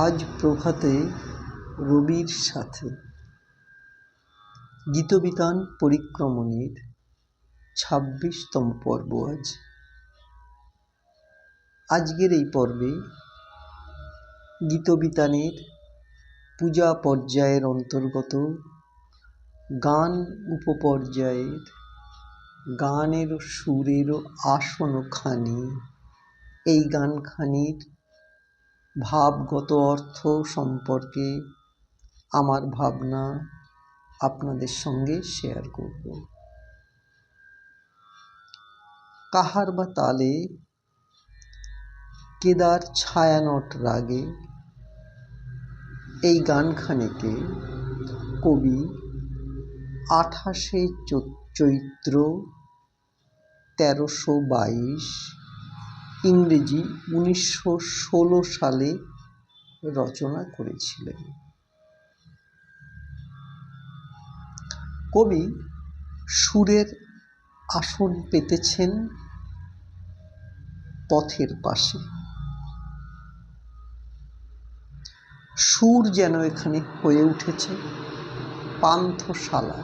আজ প্রভাতে রবির সাথে। গীতবিতান পরিক্রমণের ছাব্বিশতম পর্ব আজ। আজকের এই পর্বে গীতবিতানের পূজা পর্যায়ের অন্তর্গত গান উপপর্যায়ের গানের সুরের আসনখানি, এই গানখানির ভাবগত অর্থ সম্পর্কে আমার ভাবনা আপনাদের সঙ্গে শেয়ার করব। কাহার বা তালে কেদার ছায়ানট রাগে এই গানখানিকে কবি আঠাশে চৈত্র তেরোশো বাইশ ইংরেজি উনিশশো ষোলো সালে রচনা করেছিলেন। কবি সুরের আসন পেতেছেন পথের পাশে। সুর যেন এখানে হয়ে উঠেছে পান্থশালা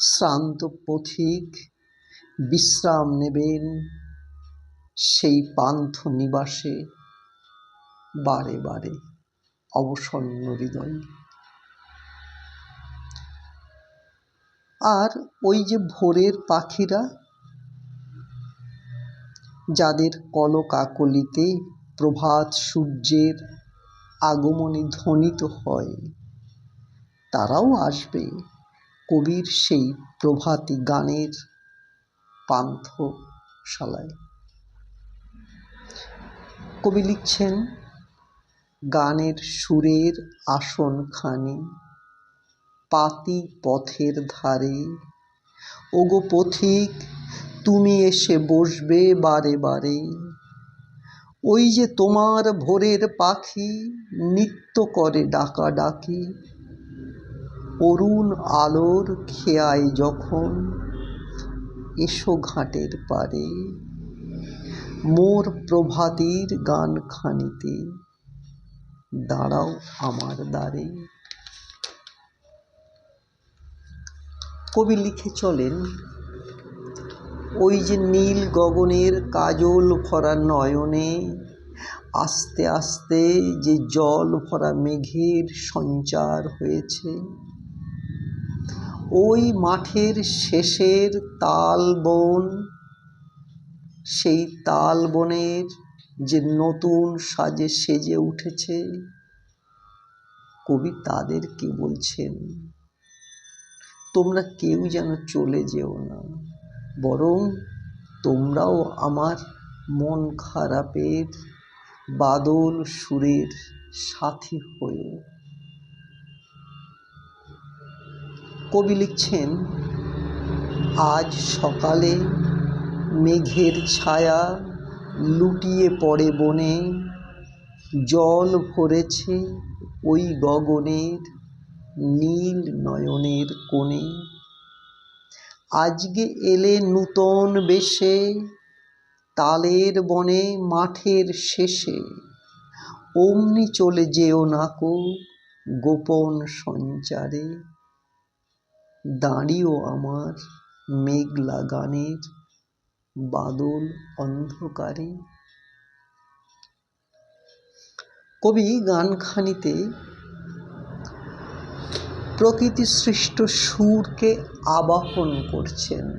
শ্রান্ত পথিক বিশ্রাম নেবেন সেই পান্থ নিবাসে বারে বারে অবসন্ন হৃদয়। আর ওই যে ভোরের পাখিরা, যাদের কলকাকলিতে প্রভাত সূর্যের আগমনে ধ্বনিত হয়, তারাও আসবে কবির সেই প্রভাতী গানের পান্থশালায়। কবি লিখছেন গানের সুরের আসনখানি পাতি পথের ধারে। ওগো পথিক, তুমি এসে বসবে বারে বারে। ওই যে তোমার ভোরের পাখি নৃত্য করে ডাকা ডাকি। অরুণ আলোর খেয়ায় যখন এসো ঘাটের পারে। মোর প্রভাতীর গানখানিতে দাঁড়াও আমার দ্বারে। কবি লিখে চলেন, ওই যে নীল গগনের কাজল ভরা নয়নে, আস্তে আস্তে যে জল ভরা মেঘের সঞ্চার হয়েছে। ওই মাঠের শেষের তাল বন সেই তাল বনের যে নতুন সাজে সেজে উঠেছে, কবি তাদেরকে বলছেন? তোমরা কেউ যেন চলে যেও না, বরং তোমরাও আমার মন খারাপের, বাদল সুরের সাথী হয়েও কবি লিখছেন, আজ সকালে মেঘের ছায়া লুটিয়ে পড়ে বনে, জল ভরেছে ওই গগনের নীল নয়নের কোণে। আজকে এলে নূতন বেশে, তালের বনে মাঠের শেষে। অমনি চলে যেও নাকো গোপন সঞ্চারে, দাঁড়িও আমার মেঘলা গানের বাদল, অন্ধকারে। কবি গানখানিতে প্রকৃতি সৃষ্ট সুরকে আবাহন করছেন।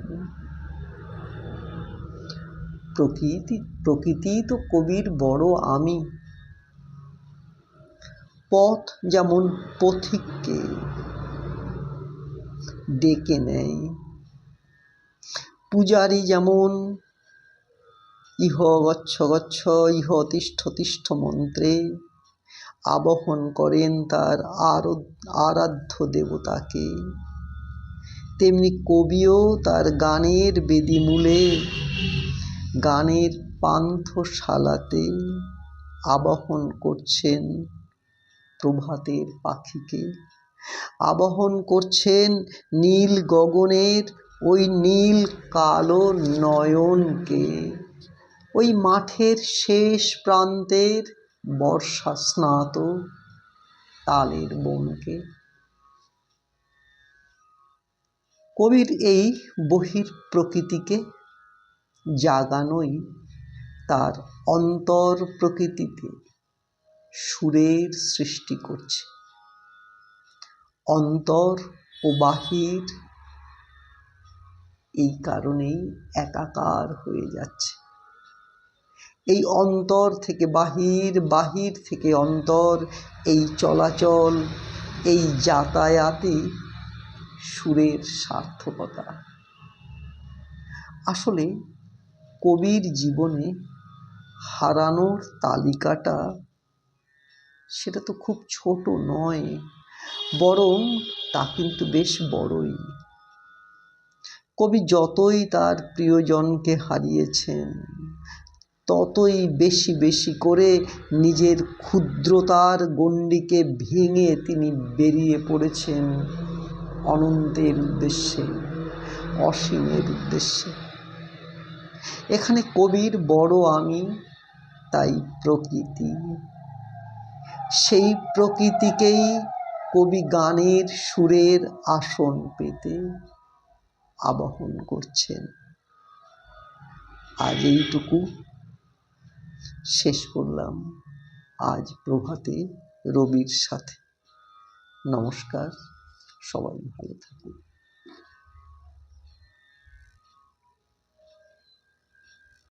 প্রকৃতি প্রকৃতি তো কবির বড় আমি। পথ যেমন পথিককে ডেকে নেয় পূজারি যেমন। ইহ গচ্ছ গচ্ছ, ইহ তিষ্ঠ তিষ্ঠ মন্ত্রে আবহন করেন তার আর আরাধ্য দেবতাকে। তেমনি কবিও তার গানের বেদিমূলে, গানের পান্থশালাতে আবাহন করছেন প্রভাতের পাখিকে। আবাহন করছেন নীল গগনের ওই নীল কালো নয়নকে, ওই মাঠের শেষ প্রান্তের বর্ষা স্নাত তালের বনকে। কবির এই বহির প্রকৃতিকে জাগানোই তার অন্তর প্রকৃতিতে সুরের সৃষ্টি করছে। অন্তর ও বাহির এই কারণেই একাকার হয়ে যাচ্ছে। এই অন্তর থেকে বাহির বাহির থেকে অন্তর, এই চলাচল, এই যাতায়াতে সুরের সার্থকতা। আসলে কবির জীবনে হারানোর তালিকাটা সেটা তো খুব ছোট নয়, বরং তা কিন্তু বেশ বড়ই। কবি যতই তার প্রিয়জনকে হারিয়েছেন, ততই বেশি বেশি করে নিজের ক্ষুদ্রতার গণ্ডিকে ভেঙে তিনি বেরিয়ে পড়েছেন অনন্তের উদ্দেশ্যে, অসীমের উদ্দেশ্যে। এখানে কবির বড় আমি তাই প্রকৃতি। সেই প্রকৃতিকেই কবি গানের সুরের আসন পেতে আবাহন করছেন। আজ এইটুকু। শেষ করলাম আজ প্রভাতে রবির সাথে। নমস্কার সবাই ভালো থাকুন।